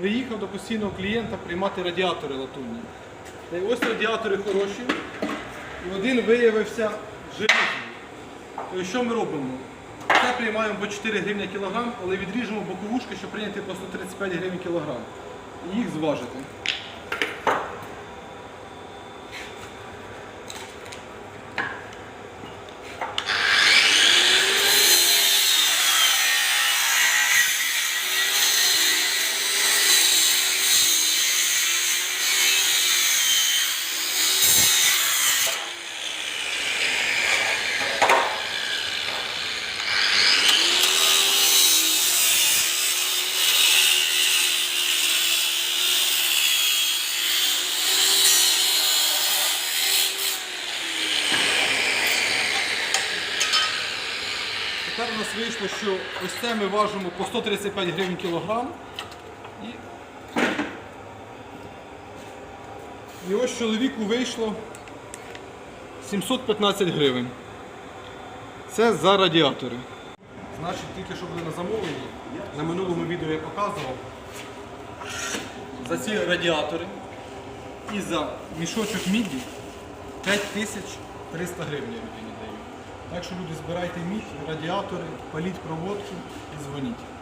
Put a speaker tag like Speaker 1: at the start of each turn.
Speaker 1: приїхав до постійного клієнта приймати радіатори латунні. І ось радіатори хороші. І один виявився желізним. То що ми робимо? Це приймаємо по 4 гривні кілограм, але відріжемо боковушки, щоб прийняти по 135 гривень кілограм. І їх зважити. Тепер у нас вийшло, що ось це ми важимо по 135 гривень кілограм. І, і ось чоловіку вийшло 715 гривень. Це за радіатори. Значить, тільки що були на замовленні, на минулому відео я показував за ці радіатори і за мішочок міді 5300 гривень я людині даю. Так що люди збирайте мідь, радіатори, паліть проводку і дзвоніть.